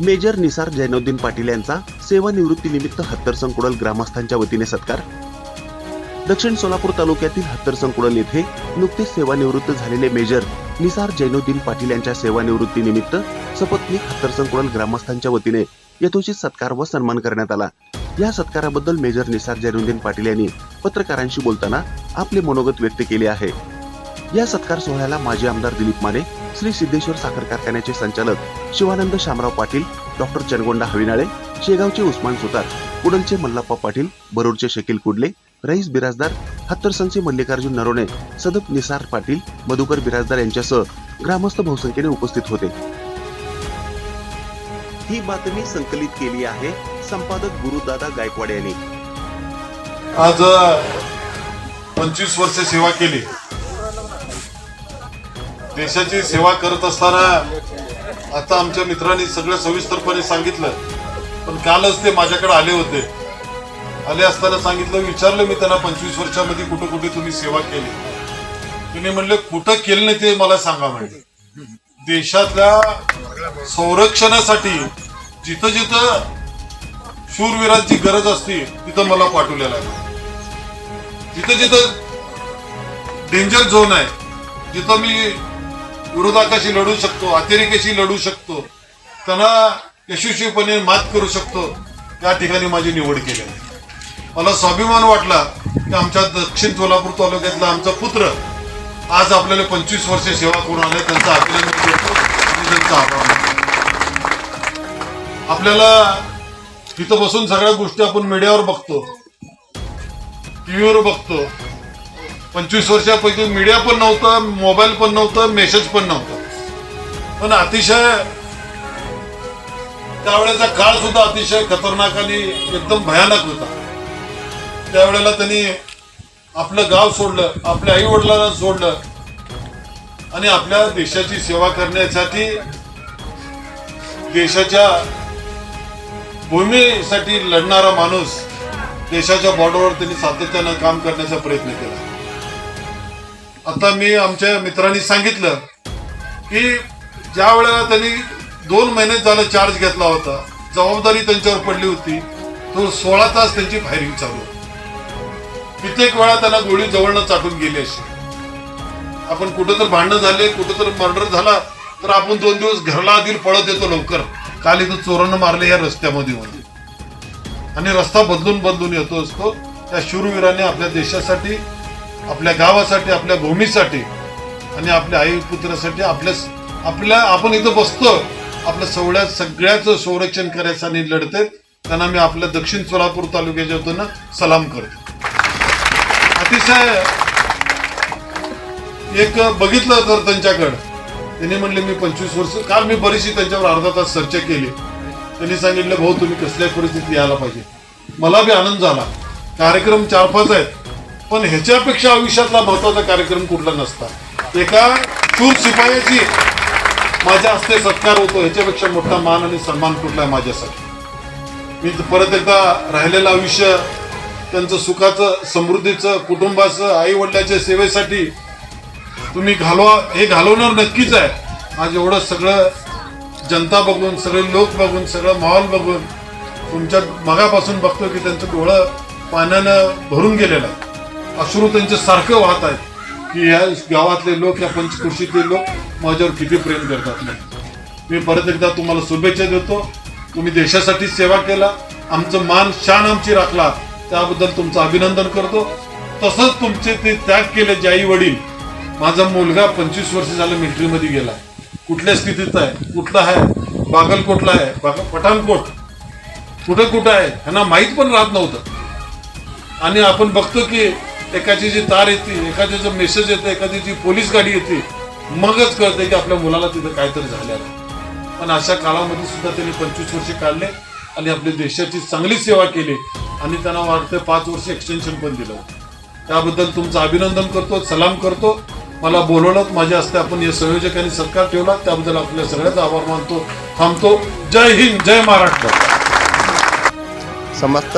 Major Nisar Zainuddin Patil यांचा सेवानिवृत्तीनिमित्त हत्तर संकुडल ग्रामस्थांच्या वतीने सत्कार. दक्षिण सोलापूर तालुक्यातील हत्तर संकुडल येथे नुकतेच सेवानिवृत्त झालेले मेजर निसार जैनुद्दीन पाटील यांच्या सेवानिवृत्तीनिमित्त सपत्नीक हत्तर संकुडल ग्रामस्थांच्या वतीने यथोचित सत्कार व सन्मान करण्यात आला. या सत्काराबद्दल मेजर निसार जैनुद्दीन पाटील यांनी पत्रकारांशी बोलताना आपले मनोगत व्यक्त केले आहे. या सत्कार सोहळ्याला माजी आमदार दिलीप माने श्री सिद्धेश्वर साखर कारखान्याचे संचालक शिवानंद शामराव पाटील डॉक्टर चनगोंडा हविनाळे शेगावचे उस्मान सुतार कुडलचे मल्लाप्पा पाटील बरोडचे शकील कुडले रईस बिराजदार हत्तरसनचे मल्लिकार्जुन नरोणे सदप निसार पाटील मधुकर बिराजदार यांच्यासह ग्रामस्थ बहुसंख्येने उपस्थित होते. ही बातमी संकलित केली आहे संपादक गुरुदादा गायकवाड यांनी. आज पंचवीस वर्ष सेवा केली. देशाची सेवा करत असताना आता आमच्या मित्रांनी सगळं सविस्तरपणे सांगितलं. पण कालच ते माझ्याकडे आले होते. आले असताना सांगितलं विचारलं मी त्यांना पंचवीस वर्षामध्ये कुठं कुठे तुम्ही सेवा केली? तुम्ही म्हणले कुठं केलं नाही ते मला सांगा म्हणजे देशातल्या संरक्षणासाठी जिथं जिथं शूरवीरांची गरज असते तिथं मला पाठवलेला आहे. जिथं जिथं डेंजर झोन आहे जिथं मी विरोधाकाशी लढू शकतो अतिरेकाशी लढू शकतो. त्यांना यशस्वीपणे मात करू शकतो. या ठिकाणी माझी निवड केली आहे. मला स्वाभिमान वाटला की आमच्या दक्षिण सोलापूर तालुक्यातला आमचा पुत्र आज आपल्याला पंचवीस वर्ष सेवा करून आले त्यांचं अभिनंदन करतो आणि त्यांचा आभार मानतो. आपल्याला तिथं बसून सगळ्या गोष्टी आपण मीडियावर बघतो टीव्हीवर बघतो. पंचवीस वर्षापैकी मीडिया पण नव्हता मोबाईल पण नव्हतं मेसेज पण नव्हता. पण अतिशय त्यावेळेचा काळ सुद्धा अतिशय खतरनाक आणि एकदम भयानक होता. त्यावेळेला त्यांनी आपलं गाव सोडलं आपल्या आई वडिलांना सोडलं आणि आपल्या देशाची सेवा करण्यासाठी देशाच्या भूमीसाठी लढणारा माणूस देशाच्या बॉर्डरवर त्यांनी सातत्यानं काम करण्याचा प्रयत्न केला. आता मी आमच्या मित्रांनी सांगितलं की ज्या वेळेला त्यांनी दोन महिने झालं चार्ज घेतला होता जबाबदारी त्यांच्यावर पडली होती तो सोळा तास त्यांची फायरिंग चालू होती. कित्येक वेळा त्यांना गोळी जवळनं चाटून गेली अशी. आपण कुठं तर भांडणं झाले कुठं तर मर्डर झाला तर आपण दोन दिवस घरला आधी पळत येतो लवकर. काल इथं चोरानं मारले या रस्त्यामध्ये आणि रस्ता बदलून बदलून येतो असतो. त्या शूरवीराने आपल्या देशासाठी आपल्या गावासाठी आपल्या भूमीसाठी आणि आपल्या आई पुत्रासाठी आपल्या आपल्या आपण इथं बसतो आपल्या सवळ्या सगळ्याचं संरक्षण करायचं आणि लढते त्यांना मी आपल्या दक्षिण सोलापूर तालुक्याच्या वतीनं सलाम करतो. अतिशय एक बघितलं तर त्यांच्याकडं. त्यांनी म्हणले मी पंचवीस वर्ष काल मी बरीचशी त्यांच्यावर अर्धा तास चर्चा केली. त्यांनी सांगितलं भाऊ तुम्ही कसल्या परिस्थितीत यायला पाहिजे? मला बी आनंद झाला. कार्यक्रम चार पाच आहेत. पण ह्याच्यापेक्षा आयुष्यातला महत्त्वाचा कार्यक्रम कुठला नसता. एका शूर शिपायाची माझ्या हस्ते सत्कार होतो ह्याच्यापेक्षा मोठा मान आणि सन्मान कुठला आहे माझ्यासाठी? मी परत एकदा राहिलेलं आयुष्य त्यांचं सुखाचं समृद्धीचं कुटुंबाचं आई वडिलाच्या सेवेसाठी तुम्ही घालवा हे घालवणार नक्कीच आहे. आज एवढं सगळं जनता बघून सगळे लोक बघून सगळं माहोल बघून तुमच्या मगापासून बघतो की त्यांचं डोळं पाण्यानं भरून गेलेलं आहे. अश्रू त्यांचे सारखं वाहत आहेत की ह्या गावातले लोक या पंचकृषीतले लोक माझ्यावर किती प्रेम करतात मी परत एकदा तुम्हाला शुभेच्छा देतो. तुम्ही देशासाठी सेवा केला. आमचं मान शान आमची राखला. त्याबद्दल तुमचं अभिनंदन करतो. तसंच तुमचे ते त्याग केले जे आई वडील. माझा मुलगा पंचवीस वर्ष झालं मिलिटरीमध्ये गेला. कुठल्या स्थितीत आहे? कुठला आहे? बागलकोटला आहे. पठाणकोट. कुठं कुठं आहे? ह्यांना माहीत पण राहत नव्हतं. आणि आपण बघतो की एकाची जी तार येते एखाद्याचं मेसेज येतं एखाद्याची पोलीस गाडी येते मगच कळते की आपल्या मुलाला तिथं काहीतरी झालेलं आहे. पण अशा काळामध्ये सुद्धा त्यांनी पंचवीस वर्षे काढले आणि आपल्या देशाची चांगली सेवा केली आणि त्यांना वाटतं पाच वर्ष एक्सटेन्शन पण दिलं. त्याबद्दल तुमचं अभिनंदन करतो सलाम करतो. मला बोलवलं माझ्या हस्ते आपण या संयोजकांनी सत्कार ठेवला. त्याबद्दल आपल्या सगळ्याचा आभार मानतो थांबतो. जय हिंद जय महाराष्ट्र. समस्त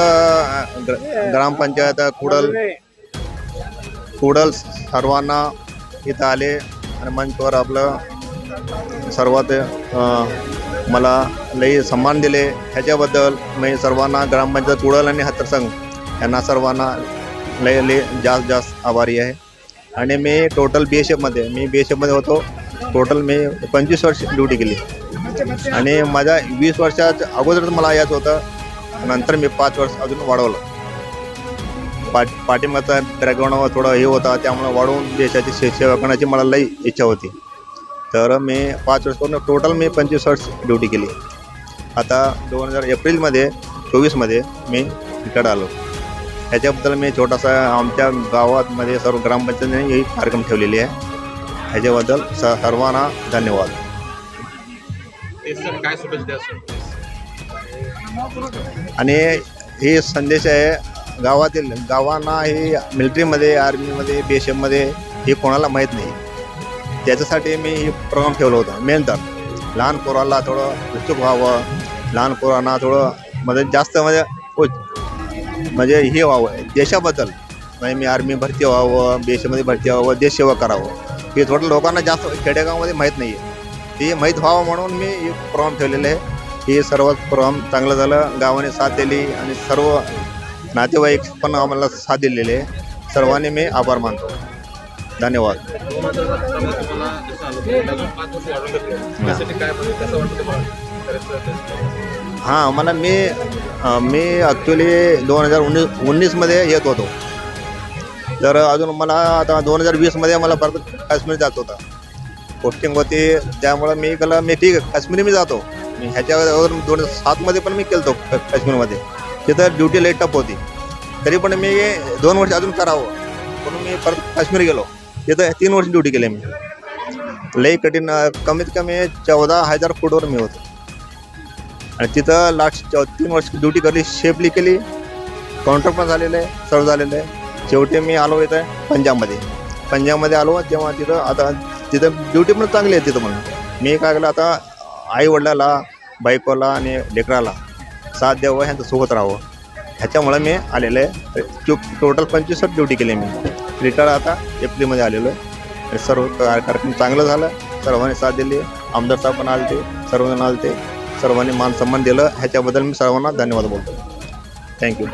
ग्रामपंचायत कुडल कुडल सर्वांना इथं आले आणि मंचवर आपलं सर्वात मला लई सन्मान दिले. ह्याच्याबद्दल मी सर्वांना ग्रामपंचायत कुडल आणि हातरसंघ यांना सर्वांना लय लय जास्त जास्त आभारी आहे. आणि मी टोटल बी एस एफमध्ये मी बी एस एफमध्ये होतो. टोटल मी पंचवीस वर्ष ड्युटी केली. आणि माझ्या वीस वर्षाच्या अगोदरच मला याच होतं. नंतर मी पाच वर्ष अजून वाढवलं. पाठ पाठिंबाचा बॅकग्राऊंड थोडं हे होता त्यामुळे वाढवून देशाची से- सेवा करण्याची मला लई इच्छा होती. तर मी पाच वर्ष करून टोटल मी पंचवीस वर्ष ड्युटी केली. आता दोन हजार एप्रिलमध्ये चोवीसमध्ये मी रिटायर्ड आलो. ह्याच्याबद्दल मी छोटासा आमच्या गावामध्ये सर्व ग्रामपंचायतीने ही कार्यक्रम ठेवलेली आहे. ह्याच्याबद्दल स सर्वांना धन्यवाद. आणि हे संदेश आहे गावातील गावांना हे मिलिटरीमध्ये आर्मीमध्ये बी एस एफमध्ये हे कोणाला माहीत नाही. त्याच्यासाठी मी हे प्रोग्राम ठेवलं होतं. मेन तर लहान पोराला थोडं उत्सुक व्हावं. लहान पोरांना थोडं म्हणजे जास्त म्हणजे म्हणजे हे व्हावं. देशाबद्दल म्हणजे मी आर्मी भरती व्हावं बी एस एफमध्ये भरती व्हावं देशसेवा करावं. हे थोडं लोकांना जास्त खेडेगावामध्ये माहीत नाही आहे ते माहीत व्हावं म्हणून मी हे प्रोग्राम ठेवलेलं आहे. हे सर्व प्रोग्राम चांगलं झालं. गावाने साथ दिली आणि सर्व नातेवाईक पण आम्हाला साथ दिलेले आहे. सर्वांनी मी आभार मानतो. धन्यवाद. हां मला मी मी ॲक्च्युली दोन हजार उन्नीस उन्नीसमध्ये येत होतो. तर अजून मला आता दोन हजार वीसमध्ये मला परत काश्मीर जात होता. पोस्टिंग होती त्यामुळं मी कला मी ठीक आहे. काश्मीर मी जातो. मी ह्याच्या दोन हजार सातमध्ये पण मी केलं होतो काश्मीरमध्ये. तिथं ड्युटी लई टप होती. तरी पण मी दोन वर्ष अजून करावं. म्हणून मी परत काश्मीर गेलो. तिथं तीन वर्ष ड्युटी केली मी. लई कठीण कमीत कमी चौदा हजार फूटवर मी होतो. आणि तिथं लास्ट चौ तीन वर्ष ड्युटी करली शेफली केली. काउंटर पण झालेलं आहे सर्व झालेलं. आहे शेवटी मी आलो इथं पंजाबमध्ये. पंजाबमध्ये आलो तेव्हा तिथं आता तिथं ड्युटी पण चांगली आहे तिथं म्हणून. मी काय केलं आता आई वडिलाला बायकोला आणि लेकराला साथ द्यावं ह्यांचं सोबत राहावं. ह्याच्यामुळे मी आलेलं आहे. चुक टोटल पंचवीस ड्युटी केली मी. रिटायर आता एप्रिलमध्ये आलेलो आहे. आणि सर्व कार्यक्रम चांगलं झालं. सर्वांनी साथ दिली. आमदार साहेब पण आले ते सर्वजण आले ते सर्वांनी मान सन्मान दिलं. ह्याच्याबद्दल मी सर्वांना धन्यवाद बोलतो. थँक्यू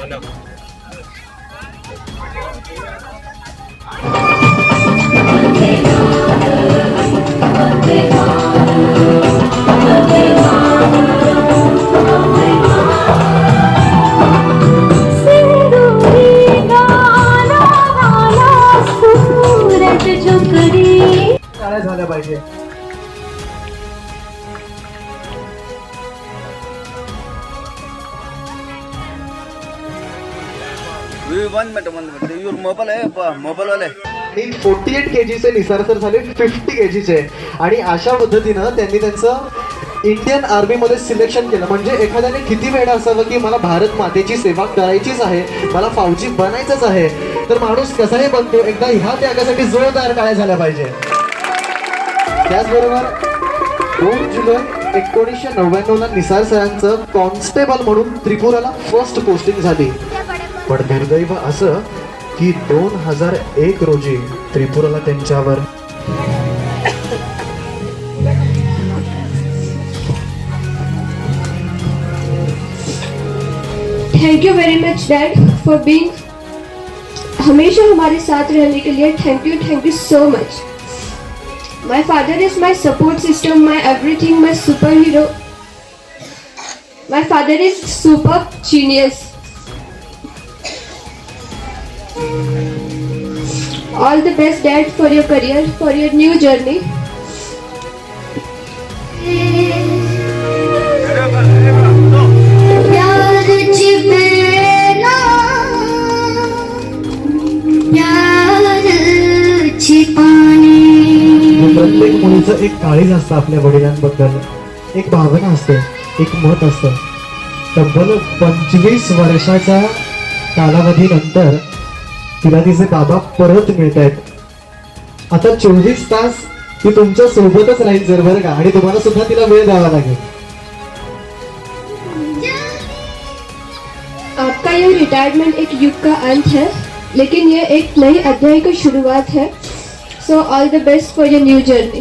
वाले आणि फोर्टी एट के जीचे निसार सर झाले फिफ्टी के जीचे आणि अशा पद्धतीनं त्यांनी त्यांचं इंडियन आर्मीमध्ये सिलेक्शन केलं. म्हणजे एखाद्याने किती वेळ असावं की मला भारत मातेची सेवा करायचीच आहे मला फौजी बनायचंच आहे तर माणूस कसाही बनतो एकदा ह्या त्यागासाठी जोरदार टाळ्या झाल्या पाहिजे. त्याचबरोबर दोन जुलै एकोणीसशे नव्याण्णवला निसार सरांचं कॉन्स्टेबल म्हणून त्रिपुराला फर्स्ट पोस्टिंग झाली. पण दुर्दैव असं की दोन हजार एक रोजी त्रिपुराला त्यांच्यावर thank you very much dad for being हमेशा हमारे साथ रहने के लिए. Thank you thank you so much My father is my support system, my everything, my superhero. My father is super genius. All the best, Dad, for your career, for your new journey. एक काळीज असतं आपल्या वडिलांबद्दल. एक भावना असते एक मत असतं. तब्बल पंचवीस वर्षाच्या कालावधीनंतर तिला तिचे बाबा परत मिळत आहेत आता चोवीस तास ती तुमच्या सोबतच राहील जर बरं का आणि तुम्हाला सुद्धा तिला वेळ द्यावा लागेल. आपका ये रिटायरमेंट एक युग का अंत है लेकिन ये एक नई अध्याय की शुरुआत है. So all the best for your new journey